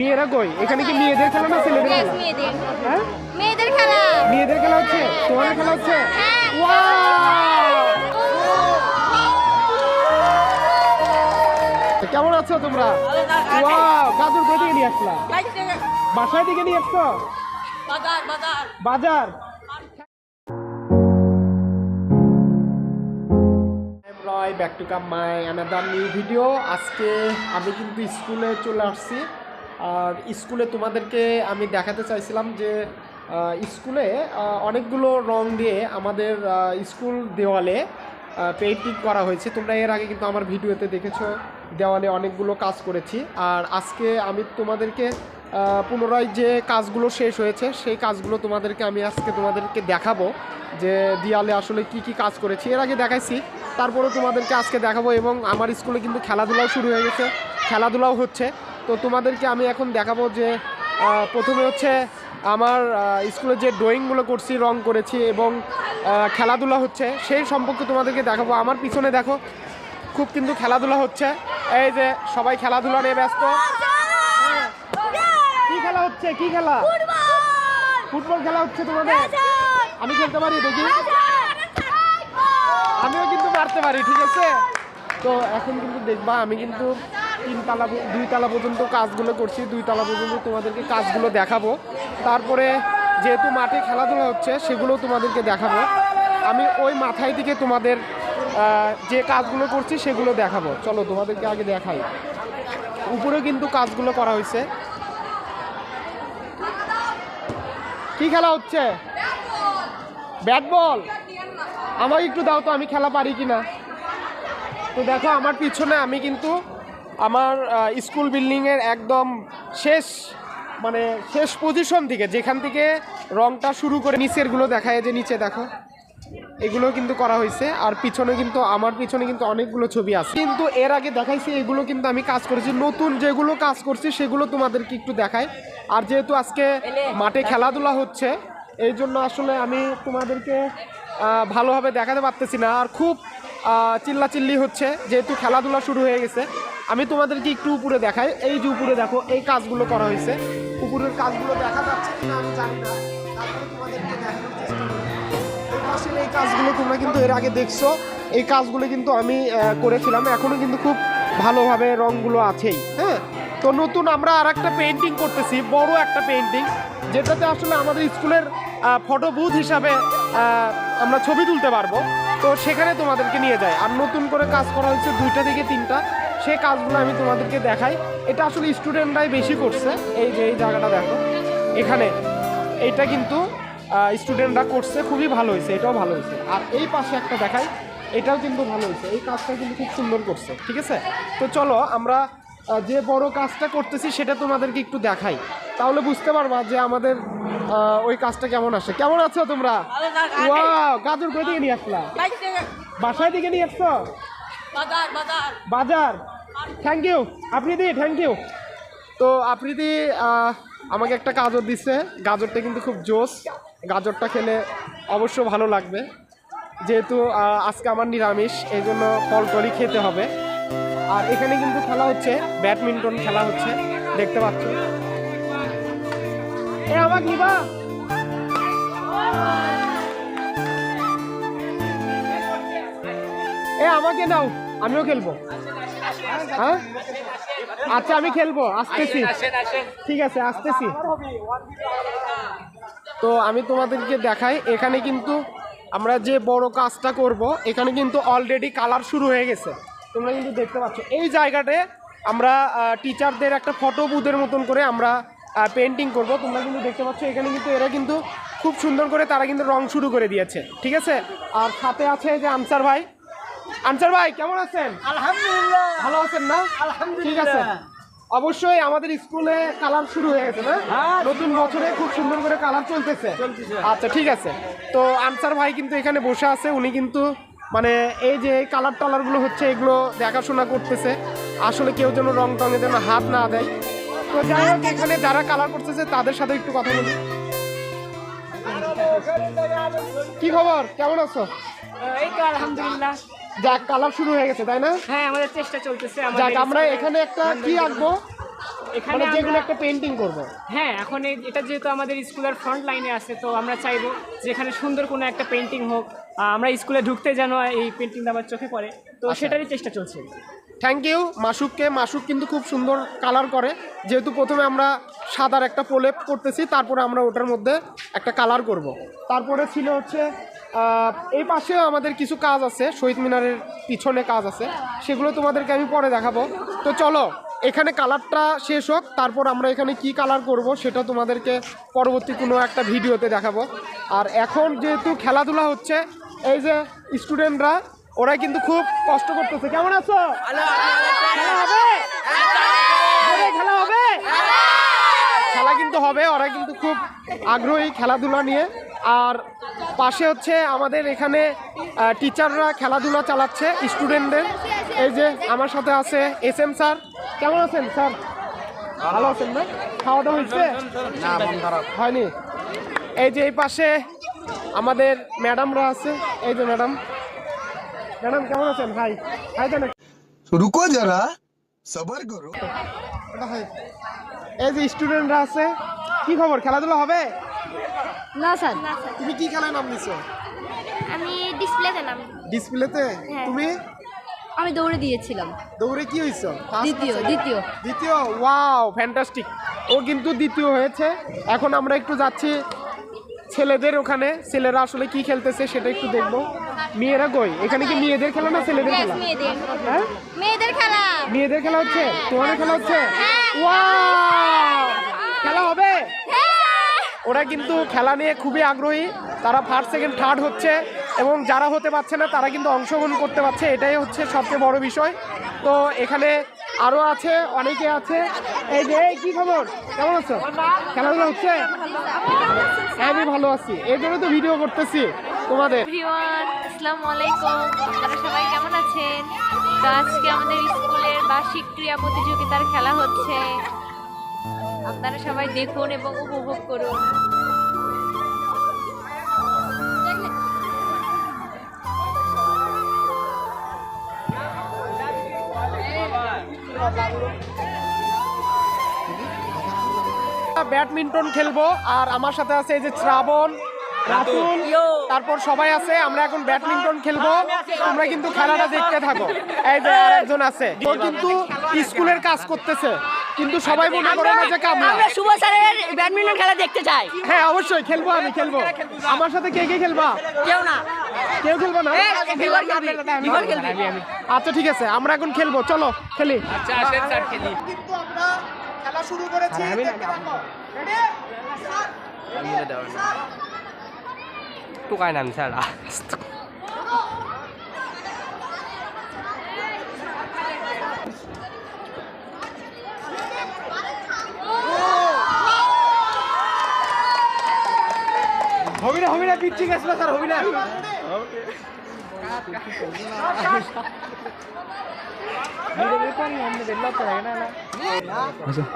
মেয়েরা কই? এখানে কি মেয়েদের খেলা না ছেলেদের খেলা? মেয়েদের। হ্যাঁ? মেয়েদের খেলা। মেয়েদের খেলা হচ্ছে? তোমাদের খেলা হচ্ছে? হ্যাঁ। কেমন আছো তোমরা? ওয়াও গাজর কই থেকে নিয়ে আসলা? বাসায় থেকে নিয়ে আসছো? বাজার বাজার। Back to come my another new video আজকে আমি কিন্তু স্কুলে চলে আসছি। আর স্কুলে তোমাদেরকে আমি দেখাতে চাইছিলাম যে স্কুলে অনেকগুলো রং দিয়ে আমাদের স্কুল দেওয়ালে পেইন্টিং করা হয়েছে। তোমরা এর আগে কিন্তু আমার ভিডিওতে দেখেছ, দেওয়ালে অনেকগুলো কাজ করেছি। আর আজকে আমি তোমাদেরকে পুনরায় যে কাজগুলো শেষ হয়েছে, সেই কাজগুলো তোমাদেরকে আমি আজকে তোমাদেরকে দেখাবো যে দেওয়ালে আসলে কি কি কাজ করেছি। এর আগে দেখাইছি তারপরে তোমাদেরকে আজকে দেখাবো এবং আমার স্কুলে কিন্তু খেলাধুলাও শুরু হয়ে গেছে। খেলাধুলাও হচ্ছে। তো তোমাদেরকে আমি এখন দেখাবো যে প্রথমে হচ্ছে আমার স্কুলে যে ড্রয়িংগুলো করছি, রং করেছি এবং খেলাধুলা হচ্ছে, সেই সম্পর্কে তোমাদেরকে দেখাবো। আমার পিছনে দেখো, খুব কিন্তু খেলাধুলা হচ্ছে। এই যে সবাই খেলাধুলা নিয়ে ব্যস্ত। কি খেলা হচ্ছে? কি খেলা? ফুটবল খেলা হচ্ছে তোমাদের? আমি খেলতে পারি দেখি। আমিও কিন্তু পারতে পারি, ঠিক আছে? তো এখন কিন্তু দেখবা, আমি কিন্তু তিন তালা প- দুই তালা পর্যন্ত কাজগুলো করছি দুই তালা পর্যন্ত তোমাদেরকে কাজগুলো দেখাবো। তারপরে যেহেতু মাঠে খেলাধুলা হচ্ছে, সেগুলো তোমাদেরকে দেখাবো। আমি ওই মাথায় দিকে তোমাদের যে কাজগুলো করছি, সেগুলো দেখাবো। চলো তোমাদেরকে আগে দেখাই। উপরে কিন্তু কাজগুলো করা হয়েছে। কি খেলা হচ্ছে? Bat ball. আমাকে একটু দাও তো, আমি খেলা পারি কি না তো দেখো, আমার পিছনে আমি কিন্তু আমার স্কুল বিল্ডিংয়ের একদম শেষ মানে শেষ পজিশন থেকে, যেখান থেকে রংটা শুরু করে নিচেরগুলো দেখায় যে নিচে দেখো। এগুলো কিন্তু করা হয়েছে, আর পিছনে কিন্তু, আমার পিছনে কিন্তু অনেকগুলো ছবি আছে। কিন্তু এর আগে দেখাইছি, এগুলো কিন্তু আমি কাজ করেছি। নতুন যেগুলো কাজ করছি, সেগুলো তোমাদেরকে একটু দেখাই। আর যেহেতু আজকে মাঠে খেলাধুলা হচ্ছে, এই জন্য আসলে আমি তোমাদেরকে ভালোভাবে দেখাতে পারতেছি না। আর খুব চিল্লাচিল্লি হচ্ছে, যেহেতু খেলাধুলা শুরু হয়ে গেছে। আমি তোমাদেরকে একটু উপরে দেখাই। এই যে উপরে দেখো, এই কাজগুলো করা হয়েছে। উপরের কাজগুলো দেখা যাচ্ছে কিনা আমি জানি না। এই কাজগুলো তোমরা কিন্তু এর আগে দেখছ। এই কাজগুলো কিন্তু আমি করেছিলাম। এখনও কিন্তু খুব ভালোভাবে রংগুলো আছেই হ্যাঁ? তো নতুন আমরা আর একটা পেন্টিং করতেছি, বড় একটা পেন্টিং যেটাতে আসলে আমাদের স্কুলের ফটো বুথ হিসাবে আমরা ছবি তুলতে পারব। তো সেখানে তোমাদেরকে নিয়ে যায় আর নতুন করে কাজ করা হচ্ছে দুইটা থেকে তিনটা। সেই কাজগুলো আমি তোমাদেরকে দেখাই। এটা আসলে স্টুডেন্টরাই বেশি করছে। এই যে এই জায়গাটা দেখো। এখানে এইটা কিন্তু স্টুডেন্টরা করছে। খুবই ভালো হয়েছে এটাও ভালো হয়েছে। আর এই পাশে একটা দেখাই এটাও কিন্তু ভালো হয়েছে। এই কাজটা কিন্তু খুব সুন্দর করছে ঠিক আছে? তো চলো আমরা যে বড় কাজটা করতেছি সেটা তোমাদেরকে একটু দেখাই। তাহলে বুঝতে পারবা যে আমাদের ওই কাজটা কেমন আসে। কেমন আছো তোমরা? গাজর কই নিয়ে আসলা? বাসায় থেকে নিয়ে আসছো? বাজার বাজার। বাজার। Thank you Afridi thank you তো আফ্রিদি আমাকে একটা গাজর দিচ্ছে। গাজরটা কিন্তু খুব জোস। গাজরটা খেলে অবশ্য ভালো লাগবে। যেহেতু আজকে আমার নিরামিষ এই জন্য ফল টলই খেতে হবে। আর এখানে কিন্তু খেলা হচ্ছে ব্যাডমিন্টন খেলা হচ্ছে। দেখতে পাচ্ছ। এ আমাকে নিবা এ আমাকে নাও আমিও খেলব। হ্যাঁ? আচ্ছা আমি খেলব আসতেছি। ঠিক আছে আসতেছি। তো আমি তোমাদেরকে দেখাই এখানে কিন্তু আমরা যে বড় কাজটা করব এখানে কিন্তু অলরেডি কালার শুরু হয়ে গেছে। তোমরা কিন্তু দেখতে পাচ্ছ এই জায়গাতে আমরা টিচারদের একটা ফটো বুথের মতন করে আমরা পেন্টিং করব। তোমরা কিন্তু দেখতে পাচ্ছ এখানে কিন্তু এরা কিন্তু খুব সুন্দর করে তারা কিন্তু রং শুরু করে দিয়েছে। ঠিক আছে? আর সাথে আছে যে আনসার ভাই আনসার ভাই কেমন আছেন? আলহামদুলিল্লাহ। ভালো আছেন না? ঠিক আছে। অবশ্যই আমাদের স্কুলে কালার শুরু হয়ে গেছে না? হ্যাঁ, নতুন বছরে খুব সুন্দর করে কালার চলতেছে। আচ্ছা ঠিক আছে। তো আনসার ভাই কিন্তু এখানে বসে আছে উনি কিন্তু মানে এই যে কালার টালারগুলো হচ্ছে এগুলো দেখাশোনা করতেছে। আসলে কেউ যেন রং টঙে যেন হাত না দেয়। তো যাই হোক এখানে যারা কালার করতেছে তাদের সাথে একটু কথা বলি। কি খবর? কেমন আছো? এই তো আলহামদুলিল্লাহ। যাক কালার শুরু হয়ে গেছে তাই না? হ্যাঁ আমাদের চেষ্টা চলতেছে যাক আমরা এখানে একটা কি আঁকবো? এখানে মানে যে কোনো আমরা- একটা পেন্টিং করব। হ্যাঁ এখন এটা যেহেতু আমাদের স্কুলের ফ্রন্ট লাইনে আছে তো আমরা চাইব যে এখানে সুন্দর কোনো একটা পেন্টিং হোক আমরা স্কুলে ঢুকতে যেন এই পেন্টিংটা আমার চোখে পড়ে তো আচ্ছা। সেটারই চেষ্টা চলছে। থ্যাংক ইউ মাসুককে, মাসুক কিন্তু খুব সুন্দর কালার করে। যেহেতু প্রথমে আমরা সাদার একটা প্রলেপ করতেছি, তারপরে আমরা ওটার মধ্যে একটা কালার করব। তারপরে ছিল হচ্ছে এই পাশেও আমাদের কিছু কাজ আছে, শহীদ মিনারের পিছনে কাজ আছে। সেগুলো তোমাদেরকে আমি পরে দেখাবো। তো চলো, এখানে কালারটা শেষ হোক, তারপর আমরা এখানে কি কালার করব সেটা তোমাদেরকে পরবর্তী কোনো একটা ভিডিওতে দেখাবো। আর এখন যেহেতু খেলাধুলা হচ্ছে, এই যে স্টুডেন্টরা ওরা কিন্তু খুব কষ্ট করতেছে। কেমন আছো? খেলা হবে? খেলা হবে? খেলা কিন্তু হবে ওরা কিন্তু খুব আগ্রহী খেলাধুলা নিয়ে। আর পাশে হচ্ছে আমাদের এখানে টিচাররা খেলাধুলা চালাচ্ছে স্টুডেন্টদের এই যে আমার সাথে আছে এস এম স্যার কেমন আছেন স্যার ভালো আছেন না? খাওয়া দাওয়া হয়েছে হয়নি? এই যে এই পাশে আমাদের ম্যাডামরা আছে। এই যে ম্যাডাম ম্যাডাম কেমন আছেন? ভাই হাই দেন রুকো যারা সবার করো। এই যে স্টুডেন্টরা আছে কি খবর? খেলাধুলা হবে? না স্যার। তুমি কি খেলায় নাম দিছো আমি ডিসপ্লেতে নাম। ডিসপ্লেতে? হ্যাঁ। তুমি? আমি দৌড়ে দিয়েছিলাম। দৌড়ে কি হইছো? দ্বিতীয় দ্বিতীয়। দ্বিতীয়? ওয়াও ফ্যান্টাস্টিক ও কিন্তু দ্বিতীয় হয়েছে। এখন আমরা একটু যাচ্ছি ছেলেদের ওখানে। ছেলেরা আসলে কি খেলতেছে সেটা একটু দেখব। মেয়েরা কই? এখানে কি মেয়েদের খেলা না ছেলেদের খেলা? মেয়েদের। হ্যাঁ? মেয়েদের খেলা। মেয়েদের খেলা হচ্ছে? তোমাদের খেলা হচ্ছে? হ্যাঁ। ওয়াও খেলা হবে? ওরা কিন্তু খেলা নিয়ে খুবই আগ্রহী। তারা ফার্স্ট সেকেন্ড থার্ড হচ্ছে এবং যারা হতে পারছে না তারা কিন্তু অংশগ্রহণ করতে পারছে। এটাই হচ্ছে সবচেয়ে বড় বিষয়। তো এখানে আরও আছে অনেকে আছে। এই যে কি খবর? কেমন আছো? খেলাধুলা হচ্ছে? হ্যাঁ আমি ভালো আছি। এই জন্য তো ভিডিও করতেছি তোমাদের। আসসালামু আলাইকুম আপনারা সবাই কেমন আছেন? তো আজকে আমাদের স্কুলের বার্ষিক ক্রীড়া প্রতিযোগিতার খেলা হচ্ছে। আপনারা সবাই দেখুন এবং উপভোগ করুন। ব্যাডমিন্টন খেলব, আর আমার সাথে আছে এই যে শ্রাবণ। রাতুল তারপর সবাই আছে আমরা এখন ব্যাডমিন্টন খেলব তোমরা কিন্তু খেলাটা দেখতে থাকো এই যে আরেকজন আছে ও কিন্তু স্কুলের কাজ করতেছে কিন্তু সবাই মনে করে না যে কামলা শুভ স্যারের ব্যাডমিন্টন খেলা দেখতে চাই হ্যাঁ অবশ্যই খেলব আমি খেলব আমার সাথে কে কে খেলবা কেউ না কেউ খেলব না। আচ্ছা ঠিক আছে আমরা এখন খেলব চলো খেলি আচ্ছা আসেন স্যার খেলি কিন্তু আমরা খেলা শুরু করেছি দেখতে থাকো রেডি টুকায় নাম স্যার হবি না হবি না পিচ্ছি গেছিল স্যার হবি না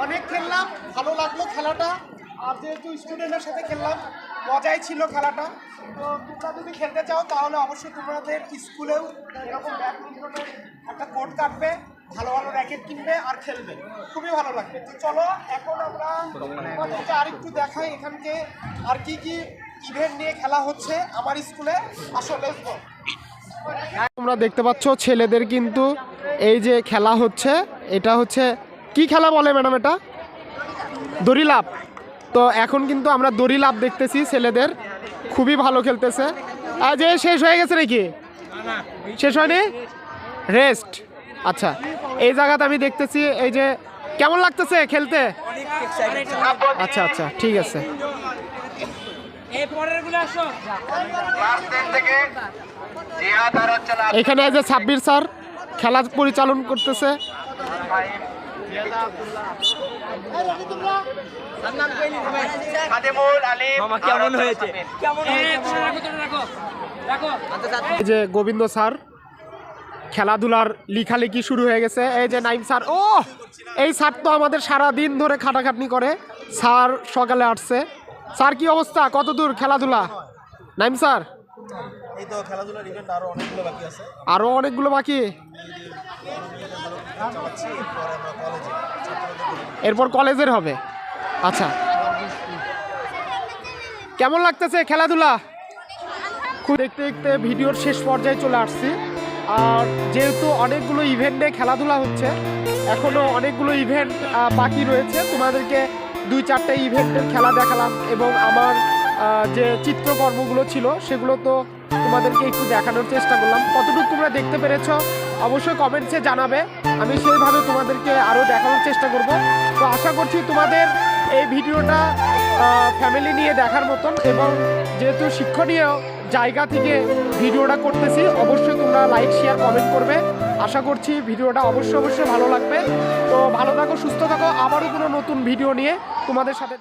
অনেক খেললাম ভালো লাগল খেলাটা। আর যেহেতু স্টুডেন্টের সাথে খেললাম, মজাই ছিল খেলাটা। তো তোমরা যদি খেলতে চাও, তাহলে অবশ্যই তোমাদের স্কুলেও এরকম ব্যাডমিন্টনের একটা কোর্ট কাটবে, ভালো ভালো র্যাকেট কিনবে আর খেলবে। খুবই ভালো লাগবে। তো চলো, এখন আমরা তোমাদেরকে আরেকটু দেখাই এখানকে আর কি কি ইভেন্ট নিয়ে খেলা হচ্ছে আমার স্কুলে। আসলে তোমরা দেখতে পাচ্ছ, ছেলেদের কিন্তু এই যে খেলা হচ্ছে, এটা হচ্ছে, কি খেলা বলে ম্যাডাম এটা? দড়ি লাভ তো এখন কিন্তু আমরা দড়ি লাভ দেখতেছি ছেলেদের। খুবই ভালো খেলতেছে। আর যে শেষ হয়ে গেছে নাকি? শেষ হয়নি? রেস্ট আচ্ছা এই জায়গাতে আমি দেখতেছি, এই যে কেমন লাগতেছে খেলতে? আচ্ছা আচ্ছা ঠিক আছে। এখানে যে সাব্বির স্যার খেলা পরিচালন করতেছে। কেমন হয়েছে? রাখো রাখো এই যে গোবিন্দ স্যার খেলাধুলার লিখালেখি শুরু হয়ে গেছে। এই যে নাইম স্যার ও! এই স্যার তো আমাদের সারা দিন ধরে খাটাখাটনি করে। স্যার সকালে আসছে। স্যার কি অবস্থা? কত দূর খেলাধুলা? নাইম স্যার? এই তো খেলাধুলার ইভেন্ট আরও অনেকগুলো বাকি আছে। অনেকগুলো এরপর কলেজের হবে। আচ্ছা। কেমন লাগতেছে খেলাধুলা? খুব দেখতে দেখতে ভিডিওর শেষ পর্যায়ে চলে আসছি। আর যেহেতু অনেকগুলো ইভেন্টে খেলাধুলা হচ্ছে এখনও অনেকগুলো ইভেন্ট বাকি রয়েছে। তোমাদেরকে দুই চারটে ইভেন্টের খেলা দেখালাম এবং আমার যে চিত্রকর্মগুলো ছিল, সেগুলো তো তোমাদেরকে একটু দেখানোর চেষ্টা করলাম। কতটুকু তোমরা দেখতে পেরেছ অবশ্যই কমেন্টসে জানাবে। আমি সেইভাবে তোমাদেরকে আরও দেখানোর চেষ্টা করব। তো আশা করছি তোমাদের এই ভিডিওটা ফ্যামিলি নিয়ে দেখার মতন এবং যেহেতু শিক্ষণীয় জায়গা থেকে ভিডিওটা করতেছি, অবশ্যই তোমরা লাইক শেয়ার কমেন্ট করবে। আশা করছি ভিডিওটা অবশ্যই অবশ্যই ভালো লাগবে। তো ভালো থাকো, সুস্থ থাকো। আবারও কোনো নতুন ভিডিও নিয়ে তোমাদের সাথে.